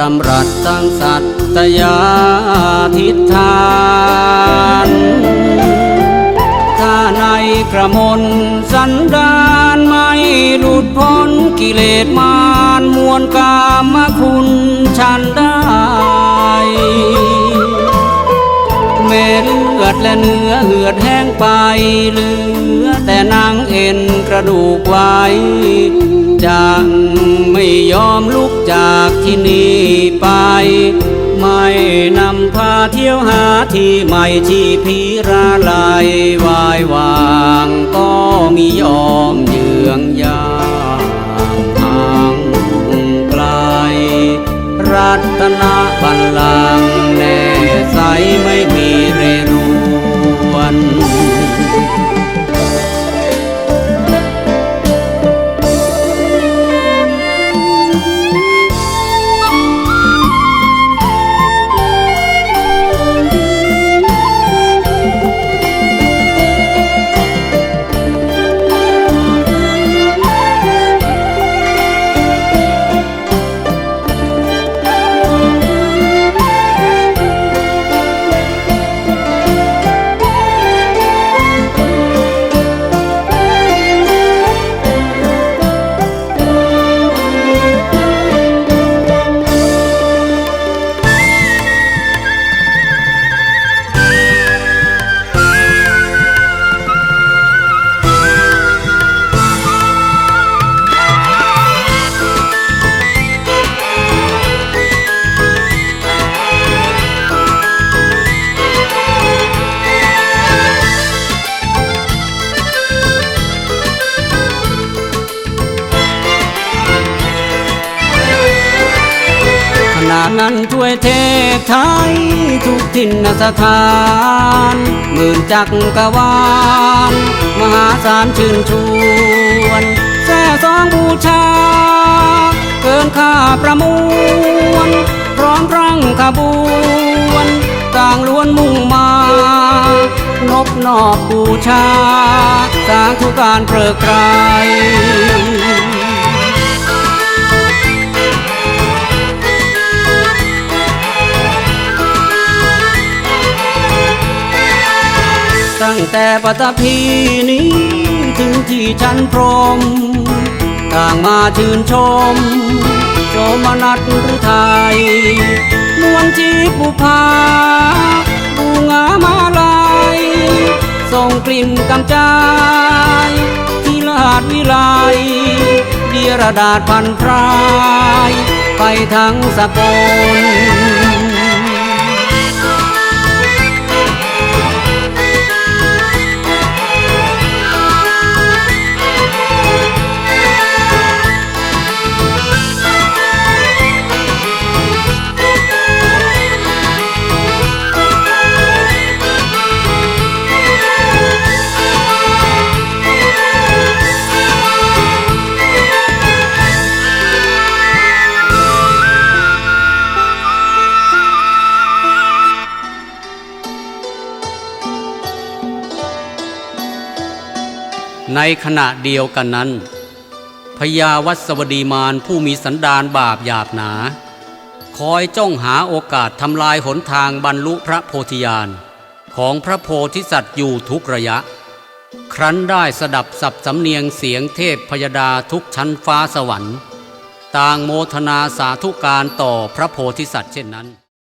ดำรัสตั้งสัตยาทิฏฐานถ้าในกระมนสันดานไม่หลุดพ้นกิเลสมารมวลกามคุณฉันได้แม่เลือดและเนื้อเหือดแห้งไปเหลือแต่นางเอ็นกระดูกไว้ จัง ไม่ยอมลุกจากที่นี่ไป ไม่นำพาเที่ยวหาที่ใหม่ที่พีราลายวายวางก็มียอมเยืองยางห่างไกล รัตนบัลลังก์แน่ใสไม่มี นั้นช่วยเทพไทย ทุกทินสถาน หมื่นจักรวาล มหาศาลชื่นชวนแท่สองบูชา เกินค่าประมวลพร้อมรังขบวนต่างล้วนมุ่งมานบนอบบูชา สางทุกการเปลือกไกร ตั้งแต่ปฐพีนี้ ถึงที่ชั้นพรม ต่างมาชื่นชม โสมนัสหรือไทยมวลจีบุพาบูงามาลายส่งกลิ่นกำจายที่ลาดวิไลเดียรดาษพันพราย ไปทั้งสกล ในขณะเดียวกันนั้นพญาวัสวดีมารผู้มีสันดานบาปหยาบหนา คอยจ้องหาโอกาสทำลายหนทางบรรลุพระโพธิญาณของพระโพธิสัตว์อยู่ทุกระยะ ครั้นได้สดับสับสำเนียงเสียงเทพพยดาทุกชั้นฟ้าสวรรค์ ต่างโมทนาสาธุการต่อพระโพธิสัตว์เช่นนั้น